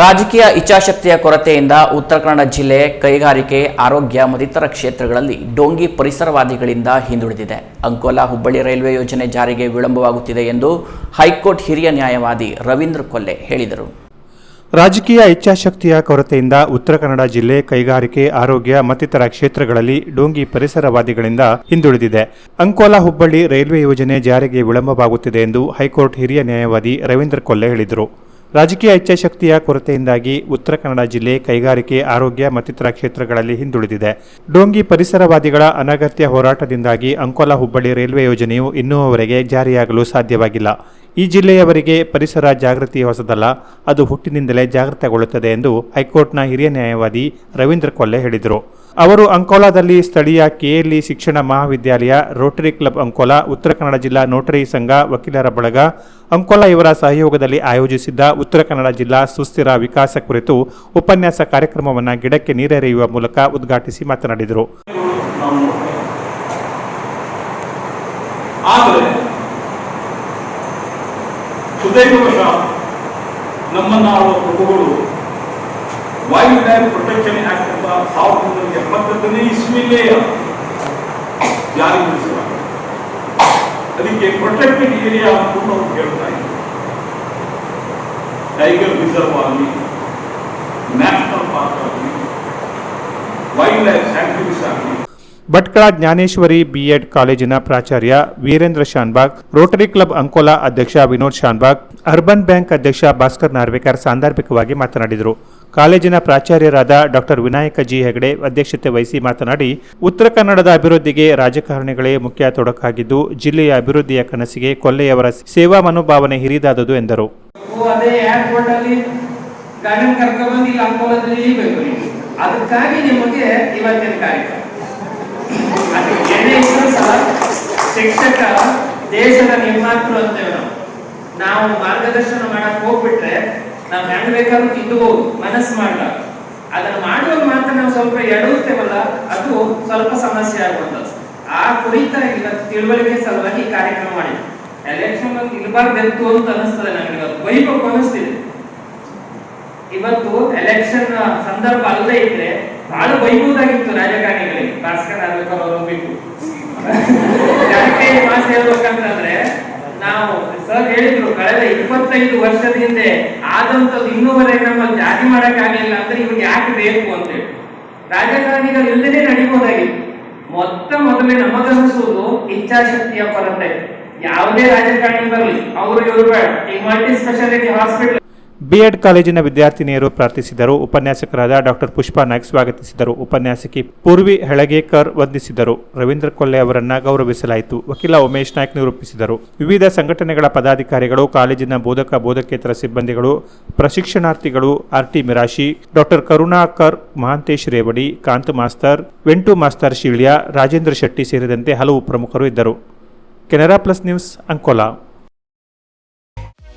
ರಾಜಕೀಯ ಇಚ್ಛಾಶಕ್ತಿಯ ಕೊರತೆಯಿಂದ ಉತ್ತರ ಕನ್ನಡ ಜಿಲ್ಲೆ ಕೈಗಾರಿಕೆ, ಆರೋಗ್ಯ, ಮತ್ತಿತರ ಕ್ಷೇತ್ರಗಳಲ್ಲಿ ಡೋಂಗಿ ಪರಿಸರವಾದಿಗಳಿಂದ ಹಿಂದುಳಿದಿದೆ. ಅಂಕೋಲಾ ಹುಬ್ಬಳ್ಳಿ ರೈಲ್ವೆ ಯೋಜನೆ ಜಾರಿಗೆ ವಿಳಂಬವಾಗುತ್ತಿದೆ ಎಂದು ಹೈಕೋರ್ಟ್ ಹಿರಿಯ ನ್ಯಾಯವಾದಿ ರವೀಂದ್ರ ಕೊಲ್ಲೆ ಹೇಳಿದರು. ರಾಜಕೀಯ ಇಚ್ಛಾಶಕ್ತಿಯ ಕೊರತೆಯಿಂದ ಉತ್ತರ ಕನ್ನಡ ಜಿಲ್ಲೆ ಕೈಗಾರಿಕೆ, ಆರೋಗ್ಯ, ಮತ್ತಿತರ ಕ್ಷೇತ್ರಗಳಲ್ಲಿ ಡೋಂಗಿ ಪರಿಸರವಾದಿಗಳಿಂದ ಹಿಂದುಳಿದಿದೆ. ಅಂಕೋಲಾ ಹುಬ್ಬಳ್ಳಿ ರೈಲ್ವೆ ಯೋಜನೆ ಜಾರಿಗೆ ವಿಳಂಬವಾಗುತ್ತಿದೆ ಎಂದು ಹೈಕೋರ್ಟ್ ಹಿರಿಯ ನ್ಯಾಯವಾದಿ ರವೀಂದ್ರ ಕೊಲ್ಲೆ ಹೇಳಿದರು. ರಾಜಕೀಯ ಇಚ್ಛಾಶಕ್ತಿಯ ಕೊರತೆಯಿಂದಾಗಿ ಉತ್ತರ ಕನ್ನಡ ಜಿಲ್ಲೆ ಕೈಗಾರಿಕೆ, ಆರೋಗ್ಯ ಮತ್ತಿತರ ಕ್ಷೇತ್ರಗಳಲ್ಲಿ ಹಿಂದುಳಿದಿದೆ. ಡೋಂಗಿ ಪರಿಸರವಾದಿಗಳ ಅನಗತ್ಯ ಹೋರಾಟದಿಂದಾಗಿ ಅಂಕೋಲಾ ಹುಬ್ಬಳ್ಳಿ ರೈಲ್ವೆ ಯೋಜನೆಯು ಇನ್ನೂವರೆಗೆ ಜಾರಿಯಾಗಲು ಸಾಧ್ಯವಾಗಿಲ್ಲ. ಈ ಜಿಲ್ಲೆಯವರಿಗೆ ಪರಿಸರ ಜಾಗೃತಿ ಹೊಸದಲ್ಲ, ಅದು ಹುಟ್ಟಿನಿಂದಲೇ ಜಾಗೃತಗೊಳ್ಳುತ್ತದೆ ಎಂದು ಹೈಕೋರ್ಟ್ನ ಹಿರಿಯ ನ್ಯಾಯವಾದಿ ರವೀಂದ್ರ ಕೊಲ್ಲೆ ಹೇಳಿದರು. ಅವರು ಅಂಕೋಲಾದಲ್ಲಿ ಸ್ಥಳೀಯ ಕೆಎಲ್ಇ ಶಿಕ್ಷಣ ಮಹಾವಿದ್ಯಾಲಯ, ರೋಟರಿ ಕ್ಲಬ್ ಅಂಕೋಲಾ, ಉತ್ತರ ಕನ್ನಡ ಜಿಲ್ಲಾ ನೋಟರಿ ಸಂಘ, ವಕೀಲರ ಬಳಗ, ಅಂಕೋಲಾ ಇವರ ಸಹಯೋಗದಲ್ಲಿ ಆಯೋಜಿಸಿದ್ದ ಉತ್ತರ ಕನ್ನಡ ಜಿಲ್ಲಾ ಸುಸ್ಥಿರ ವಿಕಾಸ ಕುರಿತು ಉಪನ್ಯಾಸ ಕಾರ್ಯಕ್ರಮವನ್ನು ಗಿಡಕ್ಕೆ ನೀರೆರೆಯುವ ಮೂಲಕ ಉದ್ಘಾಟಿಸಿ ಮಾತನಾಡಿದರು. ನಮ್ಮನ್ನ ಲೈಫ್ ಪ್ರೊಟೆಕ್ಷನ್ ಆಕ್ಟ್ ಅಂತ ಸಾವಿರದ ಒಂಬೈನೂರ ಎಪ್ಪತ್ತೊಂದನೇ ಇಸ್ವಿಲೇ ಜಾರಿಗೊಳಿಸಲಾಗಿದೆ ಅದಕ್ಕೆ ಪ್ರೊಟೆಕ್ಟೆಡ್ ಏರಿಯಾ ಅಂತ ನಾವು ಹೇಳ್ತಾ ಇದ್ದೀವಿ ಟೈಗರ್ ರಿಸರ್ವ್ ಆಗಲಿ ನ್ಯಾಷನಲ್ ಪಾರ್ಕ್ ಆಗಲಿ ವೈಲ್ಡ್ ಲೈಫ್ ಸ್ಯಾಂಕ್ಚುರೀಸ್ ಆಗಲಿ ಭಟ್ಕಳ ಜ್ಞಾನೇಶ್ವರಿ ಬಿಎಡ್ ಕಾಲೇಜಿನ ಪ್ರಾಚಾರ್ಯ ವೀರೇಂದ್ರ ಶಾನ್ಬಾಗ್ ರೋಟರಿ ಕ್ಲಬ್ ಅಂಕೋಲಾ ಅಧ್ಯಕ್ಷ ವಿನೋದ್ ಶಾನ್ಬಾಗ್ ಅರ್ಬನ್ ಬ್ಯಾಂಕ್ ಅಧ್ಯಕ್ಷ ಭಾಸ್ಕರ್ ನಾರ್ವೇಕರ್ ಸಾಂದರ್ಭಿಕವಾಗಿ ಮಾತನಾಡಿದರು. ಕಾಲೇಜಿನ ಪ್ರಾಚಾರ್ಯರಾದ ಡಾಕ್ಟರ್ ವಿನಾಯಕ ಜಿ ಹೆಗಡೆ ಅಧ್ಯಕ್ಷತೆ ವಹಿಸಿ ಮಾತನಾಡಿ, ಉತ್ತರ ಕನ್ನಡದ ಅಭಿವೃದ್ಧಿಗೆ ರಾಜಕಾರಣಿಗಳೇ ಮುಖ್ಯ ತೊಡಕಾಗಿದ್ದು, ಜಿಲ್ಲೆಯ ಅಭಿವೃದ್ಧಿಯ ಕನಸಿಗೆ ಕೊಲ್ಲೆಯವರ ಸೇವಾ ಮನೋಭಾವನೆ ಹಿರಿದಾದುದು ಎಂದರು. ಅದಕ್ಕಾಗಿ ನಿಮಗೆ ಇವತ್ತಿನ ಕಾರ್ಯಕ್ರಮ. ಶಿಕ್ಷಕ, ದೇಶದ ನಿರ್ಮಾತೃ ಅಂತೇವೆ ನಾವು ನಾವು ಮಾರ್ಗದರ್ಶನ ಮಾಡಕ್ ಹೋಗ್ಬಿಟ್ರೆ ನಾವ್ ಹೆಂಗ್ ಬೇಕಾದ್ರೂ ತಿದ್ದಬಹುದು ಮನಸ್ಸು ಮಾಡಲ್ಲ. ಅದನ್ನ ಮಾಡುವಾಗ ಮಾತ್ರ ನಾವು ಸ್ವಲ್ಪ ಎಡುತ್ತೇವಲ್ಲ ಅದು ಸ್ವಲ್ಪ ಸಮಸ್ಯೆ ಆಗುವಂತ ಆ ಕುರಿತ ಇಲ್ಲ ತಿಳುವಳಿಕೆ ಸಲುವಾಗಿ ಕಾರ್ಯಕ್ರಮ ಮಾಡಿದ್ವಿ. ಎಲೆಕ್ಷನ್ ಒಂದು ಇರಬಾರ್ದಿತ್ತು ಅಂತ ಅನಿಸ್ತದೆ ನನಗೆ ಇವತ್ತು. ಬೈಬೇಕು ಅನಿಸ್ತಿದೆ ಇವತ್ತು ಎಲೆಕ್ಷನ್ ಸಂದರ್ಭ ಅಲ್ಲದೆ ಇದ್ರೆ ಬಹಳ ಬೈಬಹುದಾಗಿತ್ತು ರಾಜಕಾರಣಿಗಳಿಗೆ. ಭಾಸ್ಕರ್ ಆಗ್ಬೇಕು ಅವರು ಬಿಟ್ಟು ಯಾಕೆ ಮಾಸ್ ಹೇಳ್ಬೇಕಂತಂದ್ರೆ, ನಾವು ಸರ್ ಹೇಳಿದ್ರು ಕಳೆದ ಇಪ್ಪತ್ತೈದು ವರ್ಷದ ಹಿಂದೆ ಆದಂತದ್ದು ಇನ್ನೂವರೆಗೆ ನಮ್ಮಲ್ಲಿ ಜಾರಿ ಮಾಡಕ್ ಆಗಿಲ್ಲ ಅಂದ್ರೆ ಇವ್ರಿಗೆ ಯಾಕೆ ಬೇಕು ಅಂತ ಹೇಳಿ. ರಾಜಕಾರಣಿಗಳು ಇಲ್ಲದೇ ನಡಿಬಹುದಾಗಿತ್ತು ಮೊತ್ತ ಮೊದಲೇ ನಮಗನಿಸುವುದು ಇಚ್ಛಾಶಕ್ತಿಯ ಕೊರತೆ. ಯಾವುದೇ ರಾಜಕಾರಣಿ ಬರಲಿ, ಅವರು ಇವರು ಬೇಡ. ಈ ಮಲ್ಟಿ ಸ್ಪೆಷಾಲಿಟಿ ಹಾಸ್ಪಿಟಲ್ ಬಿಎಡ್ ಕಾಲೇಜಿನ ವಿದ್ಯಾರ್ಥಿನಿಯರು ಪ್ರಾರ್ಥಿಸಿದರು. ಉಪನ್ಯಾಸಕರಾದ ಡಾಕ್ಟರ್ ಪುಷ್ಪಾ ನಾಯ್ಕ್ ಸ್ವಾಗತಿಸಿದರು. ಉಪನ್ಯಾಸಕಿ ಪೂರ್ವಿ ಹೆಳಗೇಕರ್ ವಂದಿಸಿದರು. ರವೀಂದ್ರ ಕೊಲ್ಲೆ ಅವರನ್ನ ಗೌರವಿಸಲಾಯಿತು. ವಕೀಲ ಉಮೇಶ್ ನಾಯ್ಕ್ ನಿರೂಪಿಸಿದರು. ವಿವಿಧ ಸಂಘಟನೆಗಳ ಪದಾಧಿಕಾರಿಗಳು, ಕಾಲೇಜಿನ ಬೋಧಕ, ಬೋಧಕೇತರ ಸಿಬ್ಬಂದಿಗಳು, ಪ್ರಶಿಕ್ಷಣಾರ್ಥಿಗಳು, R T Mirashi doctor Karunakar, Mahantesh Revadi, Kant master, Ventu master ಶೀಳ್ಯ, Rajendra Shetty ಸೇರಿದಂತೆ ಹಲವು ಪ್ರಮುಖರು ಇದ್ದರು. Canara plus news Ankola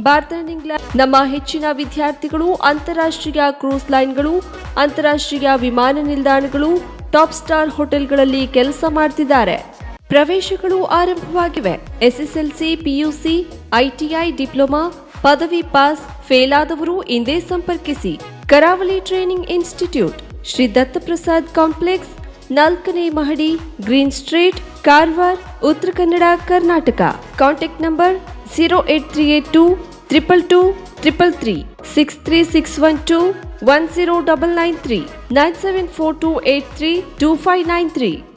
bartending England. ನಮ್ಮ ಹೆಚ್ಚಿನ ವಿದ್ಯಾರ್ಥಿಗಳು, ಅಂತಾರಾಷ್ಟ್ರೀಯ ಕ್ರೂಸ್ ಲೈನ್ಗಳು, ಅಂತಾರಾಷ್ಟ್ರೀಯ ವಿಮಾನ ನಿಲ್ದಾಣಗಳು, ಟಾಪ್ ಸ್ಟಾರ್ ಹೋಟೆಲ್ಗಳಲ್ಲಿ ಕೆಲಸ ಮಾಡ್ತಿದ್ದಾರೆ. ಪ್ರವೇಶಗಳು ಆರಂಭವಾಗಿವೆ. ಎಸ್ಎಸ್ಎಲ್ಸಿ ಪಿಯುಸಿ ಐಟಿಐ ಡಿಪ್ಲೊಮಾ, ಪದವಿ ಪಾಸ್ ಫೇಲ್ ಆದವರು ಇಂದೇ ಸಂಪರ್ಕಿಸಿ. Karavali training institute, Shri Dattaprasad complex, ನಾಲ್ಕನೇ ಮಹಡಿ, green street, Karwar, Uttara Kannada, Karnataka. Contact number 08382 triple two triple three six three six one two one zero double nine three nine seven four two eight three two five nine three.